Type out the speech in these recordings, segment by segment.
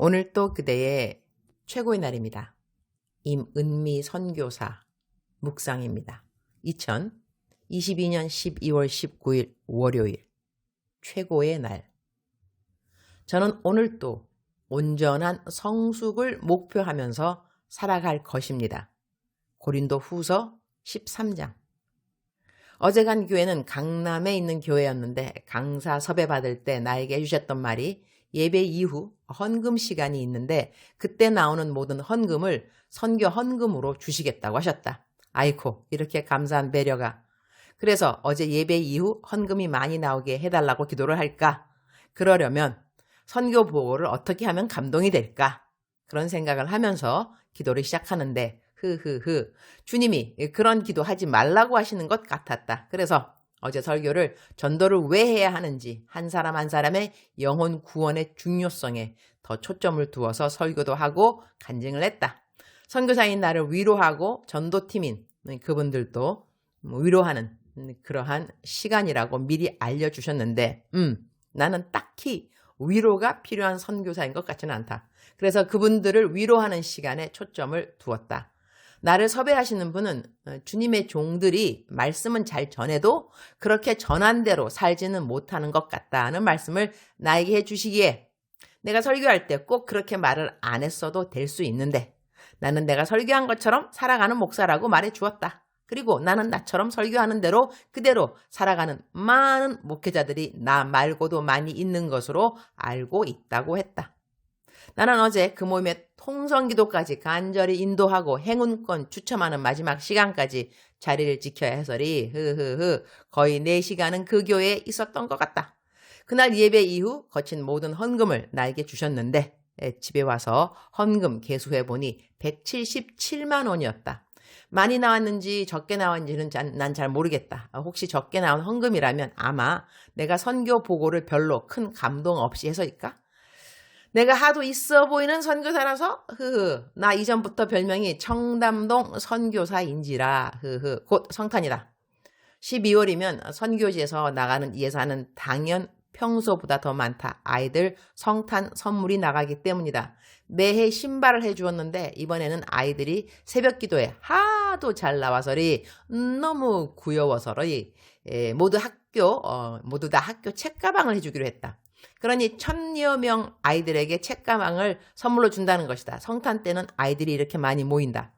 오늘 또 그대의 최고의 날입니다. 임은미 선교사 묵상입니다. 2022년 12월 19일 월요일 최고의 날. 저는 오늘 또 온전한 성숙을 목표하면서 살아갈 것입니다. 고린도 후서 13장. 어제 간 교회는 강남에 있는 교회였는데 강사 섭외 받을 때 나에게 해주셨던 말이 예배 이후 헌금 시간이 있는데 그때 나오는 모든 헌금을 선교 헌금으로 주시겠다고 하셨다. 아이코, 이렇게 감사한 배려가. 그래서 어제 예배 이후 헌금이 많이 나오게 해달라고 기도를 할까? 그러려면 선교 보고를 어떻게 하면 감동이 될까? 그런 생각을 하면서 기도를 시작하는데, 흐흐흐. 주님이 그런 기도 하지 말라고 하시는 것 같았다. 그래서 어제 설교를 전도를 왜 해야 하는지 한 사람 한 사람의 영혼 구원의 중요성에 더 초점을 두어서 설교도 하고 간증을 했다. 선교사인 나를 위로하고 전도팀인 그분들도 위로하는 그러한 시간이라고 미리 알려주셨는데, 음, 나는 딱히 위로가 필요한 선교사인 것 같지는 않다. 그래서 그분들을 위로하는 시간에 초점을 두었다. 나를 섭외하시는 분은 어, 주님의 종들이 말씀은 잘 전해도 그렇게 전한 대로 살지는 못하는 것 같다는 말씀을 나에게 해주시기에 내가 설교할 때 꼭 그렇게 말을 안 했어도 될 수 있는데 나는 내가 설교한 것처럼 살아가는 목사라고 말해 주었다. 그리고 나는 나처럼 설교하는 대로 그대로 살아가는 많은 목회자들이 나 말고도 많이 있는 것으로 알고 있다고 했다. 나는 어제 그 모임에 통성기도까지 간절히 인도하고 행운권 추첨하는 마지막 시간까지 자리를 지켜야 해서리 흐흐흐 거의 4시간은 그 교회에 있었던 것 같다. 그날 예배 이후 거친 모든 헌금을 나에게 주셨는데 집에 와서 헌금 개수해 보니 177만 원이었다. 많이 나왔는지 적게 나왔는지는 난 잘 모르겠다. 혹시 적게 나온 헌금이라면 아마 내가 선교 보고를 별로 큰 감동 없이 해서일까? 내가 하도 있어 보이는 선교사라서 흐흐 나 이전부터 별명이 청담동 선교사인지라 흐흐 곧 성탄이다. 12월이면 선교지에서 나가는 예산은 당연 평소보다 더 많다. 아이들 성탄 선물이 나가기 때문이다. 매해 신발을 해주었는데 이번에는 아이들이 새벽 기도에 하도 잘 나와서리 너무 구여워서리 모두 학교 어, 모두 다 학교 책가방을 해주기로 했다. 그러니 천여 명 아이들에게 책가방을 선물로 준다는 것이다. 성탄 때는 아이들이 이렇게 많이 모인다.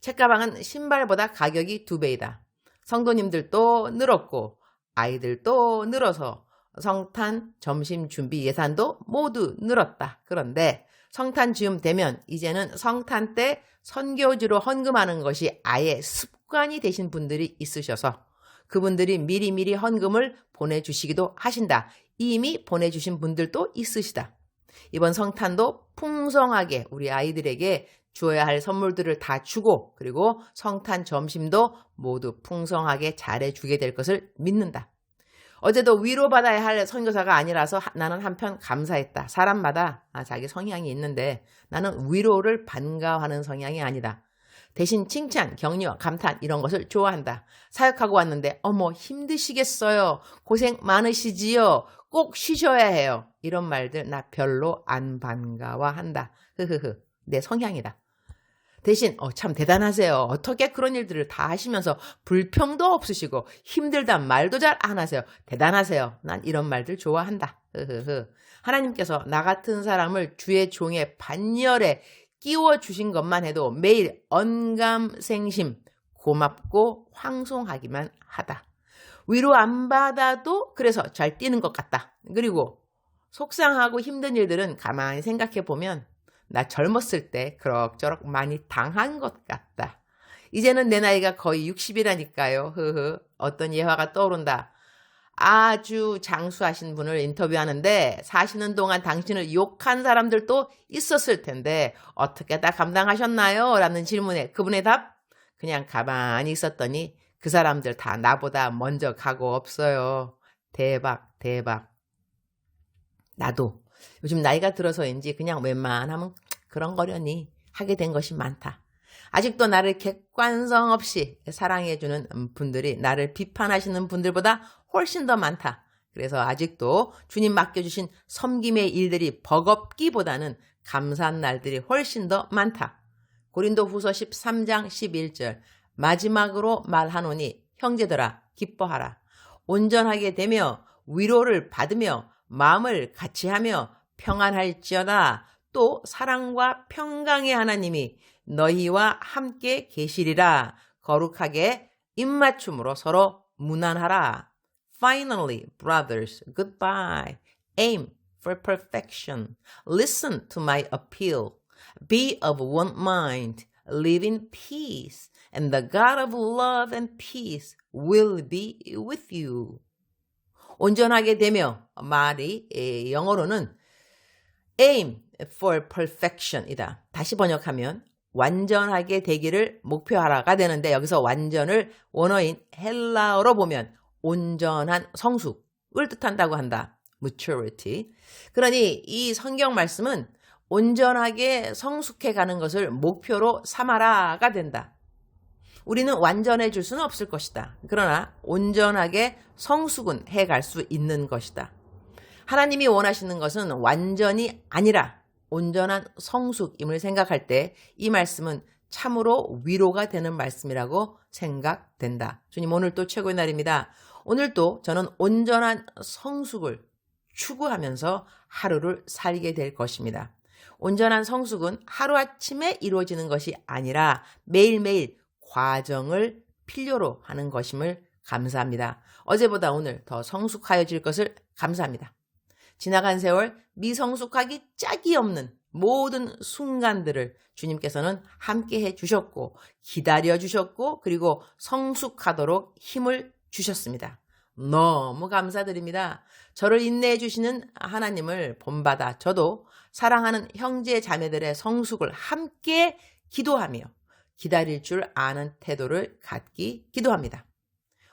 책가방은 신발보다 가격이 두 배이다. 성도님들도 늘었고 아이들도 늘어서 성탄 점심 준비 예산도 모두 늘었다. 그런데 성탄 즈음 되면 이제는 성탄 때 선교지로 헌금하는 것이 아예 습관이 되신 분들이 있으셔서 그분들이 미리미리 헌금을 보내주시기도 하신다. 이미 보내주신 분들도 있으시다. 이번 성탄도 풍성하게 우리 아이들에게 주어야 할 선물들을 다 주고 그리고 성탄 점심도 모두 풍성하게 잘해주게 될 것을 믿는다. 어제도 위로받아야 할 선교사가 아니라서 나는 한편 감사했다. 사람마다 아, 자기 성향이 있는데 나는 위로를 반가워하는 성향이 아니다. 대신 칭찬, 격려, 감탄 이런 것을 좋아한다. 사역하고 왔는데 어머 힘드시겠어요. 고생 많으시지요. 꼭 쉬셔야 해요. 이런 말들 나 별로 안 반가워한다. 흐흐흐. 내 성향이다. 대신 어, 참 대단하세요. 어떻게 그런 일들을 다 하시면서 불평도 없으시고 힘들단 말도 잘 안 하세요. 대단하세요. 난 이런 말들 좋아한다. 흐흐흐. 하나님께서 나 같은 사람을 주의 종의 반열에 끼워 주신 것만 해도 매일 언감생심 고맙고 황송하기만 하다. 위로 안 받아도 그래서 잘 뛰는 것 같다. 그리고 속상하고 힘든 일들은 가만히 생각해 보면 나 젊었을 때 그럭저럭 많이 당한 것 같다. 이제는 내 나이가 거의 60이라니까요. 흐흐. 어떤 예화가 떠오른다. 아주 장수하신 분을 인터뷰하는데 사시는 동안 당신을 욕한 사람들도 있었을 텐데 어떻게 다 감당하셨나요? 라는 질문에 그분의 답 그냥 가만히 있었더니 그 사람들 다 나보다 먼저 가고 없어요. 대박 대박 나도 요즘 나이가 들어서인지 그냥 웬만하면 그런 거려니 하게 된 것이 많다. 아직도 나를 객관성 없이 사랑해주는 분들이 나를 비판하시는 분들보다 훨씬 더 많다. 그래서 아직도 주님 맡겨주신 섬김의 일들이 버겁기보다는 감사한 날들이 훨씬 더 많다. 고린도 후서 13장 11절 마지막으로 말하노니 형제들아 기뻐하라. 온전하게 되며 위로를 받으며 마음을 같이하며 평안할지어다. 또 사랑과 평강의 하나님이 너희와 함께 계시리라. 거룩하게 입맞춤으로 서로 무난하라. Finally, brothers, goodbye. Aim for perfection. Listen to my appeal. Be of one mind. Live in peace. And the God of love and peace will be with you. 온전하게 되며 말이 에, 영어로는 aim for perfection이다. 다시 번역하면 완전하게 되기를 목표하라가 되는데 여기서 완전을 원어인 헬라어로 보면 온전한 성숙을 뜻한다고 한다. maturity. 그러니 이 성경 말씀은 온전하게 성숙해 가는 것을 목표로 삼아라가 된다. 우리는 완전해질 수는 없을 것이다. 그러나 온전하게 성숙은 해 갈 수 있는 것이다. 하나님이 원하시는 것은 완전이 아니라 온전한 성숙임을 생각할 때 이 말씀은 참으로 위로가 되는 말씀이라고 생각된다. 주님 오늘 또 최고의 날입니다. 오늘 또 저는 온전한 성숙을 추구하면서 하루를 살게 될 것입니다. 온전한 성숙은 하루아침에 이루어지는 것이 아니라 매일매일 과정을 필요로 하는 것임을 감사합니다. 어제보다 오늘 더 성숙하여질 것을 감사합니다. 지나간 세월 미성숙하기 짝이 없는 모든 순간들을 주님께서는 함께 해 주셨고 기다려 주셨고 그리고 성숙하도록 힘을 주셨습니다. 너무 감사드립니다. 저를 인내해 주시는 하나님을 본받아 저도 사랑하는 형제 자매들의 성숙을 함께 기도하며 기다릴 줄 아는 태도를 갖기 기도합니다.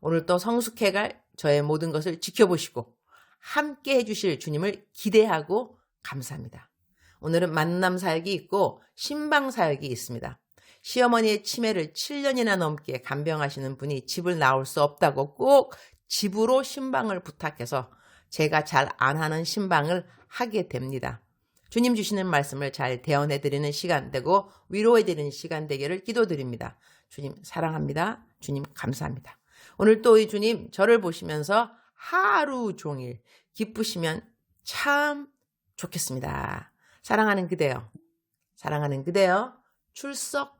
오늘 또 성숙해갈 저의 모든 것을 지켜보시고 함께 해주실 주님을 기대하고 감사합니다. 오늘은 만남 사역이 있고 신방 사역이 있습니다. 시어머니의 치매를 7년이나 넘게 간병하시는 분이 집을 나올 수 없다고 꼭 집으로 신방을 부탁해서 제가 잘 안 하는 신방을 하게 됩니다. 주님 주시는 말씀을 잘 대언해 드리는 시간 되고 위로해 드리는 시간 되기를 기도드립니다. 주님 사랑합니다. 주님 감사합니다. 오늘 또 이 주님 저를 보시면서 하루 종일 기쁘시면 참 좋겠습니다. 사랑하는 그대요. 사랑하는 그대요. 출석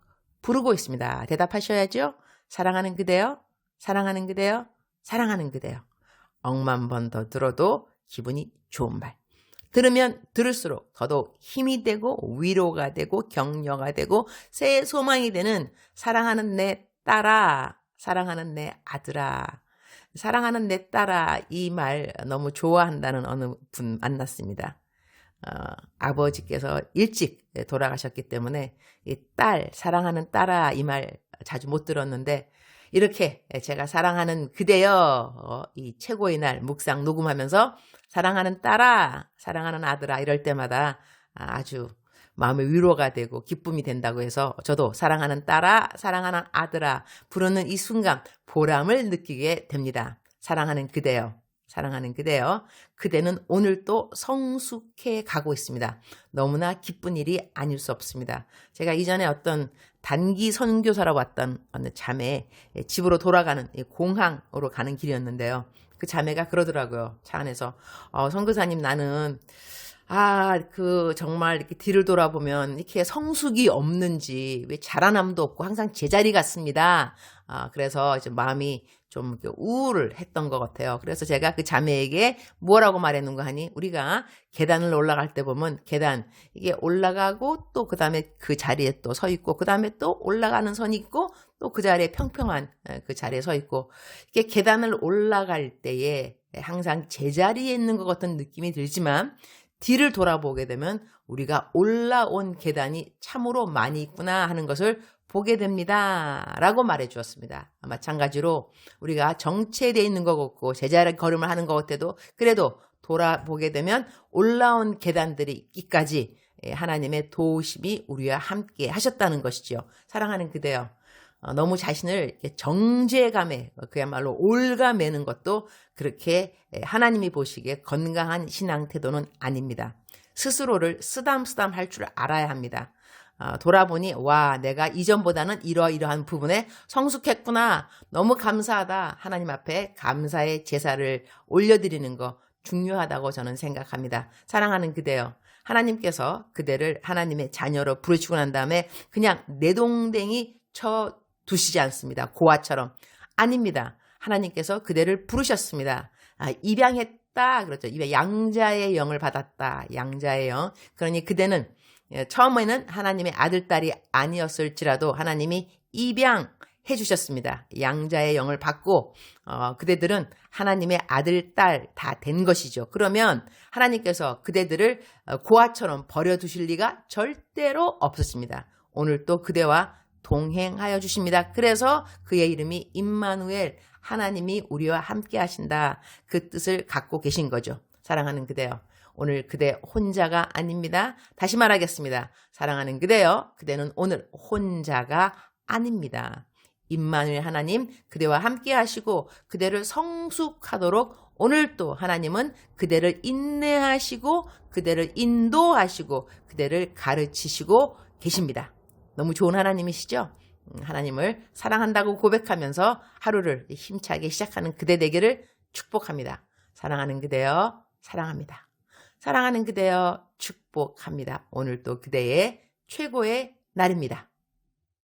부르고 있습니다. 대답하셔야죠. 사랑하는 그대요. 사랑하는 그대요. 사랑하는 그대요. 억만 번 더 들어도 기분이 좋은 말. 들으면 들을수록 더더욱 힘이 되고 위로가 되고 격려가 되고 새 소망이 되는 사랑하는 내 딸아, 사랑하는 내 아들아, 사랑하는 내 딸아 이 말 너무 좋아한다는 어느 분 만났습니다. 어, 아버지께서 일찍 돌아가셨기 때문에 이 딸, 사랑하는 딸아 이 말 자주 못 들었는데 이렇게 제가 사랑하는 그대여 어, 이 최고의 날 묵상 녹음하면서 사랑하는 딸아, 사랑하는 아들아 이럴 때마다 아주 마음의 위로가 되고 기쁨이 된다고 해서 저도 사랑하는 딸아, 사랑하는 아들아 부르는 이 순간 보람을 느끼게 됩니다. 사랑하는 그대여. 사랑하는 그대여. 그대는 오늘 또 성숙해 가고 있습니다. 너무나 기쁜 일이 아닐 수 없습니다. 제가 이전에 어떤 단기 선교사로 왔던 어느 자매 집으로 돌아가는 공항으로 가는 길이었는데요. 그 자매가 그러더라고요. 차 안에서 어, 선교사님 나는 아, 그, 정말 이렇게 뒤를 돌아보면 이렇게 성숙이 없는지, 왜 자라남도 없고 항상 제자리 같습니다. 아, 그래서 이제 마음이 좀 우울을 했던 것 같아요. 그래서 제가 그 자매에게 뭐라고 말했는가 하니, 우리가 계단을 올라갈 때 보면 계단, 이게 올라가고 또 그 다음에 그 자리에 또 서 있고, 그 다음에 또 올라가는 선이 있고, 또 그 자리에 평평한 그 자리에 서 있고, 이게 계단을 올라갈 때에 항상 제자리에 있는 것 같은 느낌이 들지만, 뒤를 돌아보게 되면 우리가 올라온 계단이 참으로 많이 있구나 하는 것을 보게 됩니다. 라고 말해 주었습니다. 마찬가지로 우리가 정체되어 있는 것 같고 제자리 걸음을 하는 것 같아도 그래도 돌아보게 되면 올라온 계단들이 있기까지 하나님의 도우심이 우리와 함께 하셨다는 것이지요. 사랑하는 그대여. 어, 너무 자신을 어, 그야말로 올가매는 것도 그렇게 에, 하나님이 보시기에 건강한 신앙 태도는 아닙니다. 스스로를 쓰담쓰담 할 줄 알아야 합니다. 아, 돌아보니 와 내가 이전보다는 이러이러한 부분에 성숙했구나 너무 감사하다 하나님 앞에 감사의 제사를 올려드리는 거 중요하다고 저는 생각합니다 사랑하는 그대요 하나님께서 그대를 하나님의 자녀로 부르시고 난 다음에 그냥 내 동댕이 쳐 두시지 않습니다. 고아처럼. 아닙니다. 하나님께서 그대를 부르셨습니다. 아, 입양했다 그렇죠. 입양 양자의 영을 받았다. 양자의 영. 그러니 그대는 예, 처음에는 하나님의 아들, 딸이 아니었을지라도 하나님이 입양 해 주셨습니다. 양자의 영을 받고 어, 그대들은 하나님의 아들, 딸 다 된 것이죠. 그러면 하나님께서 그대들을 어, 고아처럼 버려두실 리가 절대로 없었습니다. 오늘 또 그대와 동행하여 주십니다. 그래서 그의 이름이 임마누엘 하나님이 우리와 함께 하신다. 그 뜻을 갖고 계신 거죠. 사랑하는 그대요. 오늘 그대 혼자가 아닙니다. 다시 말하겠습니다. 사랑하는 그대요. 그대는 오늘 혼자가 아닙니다. 임마누엘 하나님 그대와 함께 하시고 그대를 성숙하도록 오늘 또 하나님은 그대를 인내하시고 그대를 인도하시고 그대를 가르치시고 계십니다. 너무 좋은 하나님이시죠? 음, 하나님을 사랑한다고 고백하면서 하루를 힘차게 시작하는 그대 되기를 축복합니다. 사랑하는 그대요. 사랑합니다. 사랑하는 그대여 축복합니다. 오늘도 그대의 최고의 날입니다.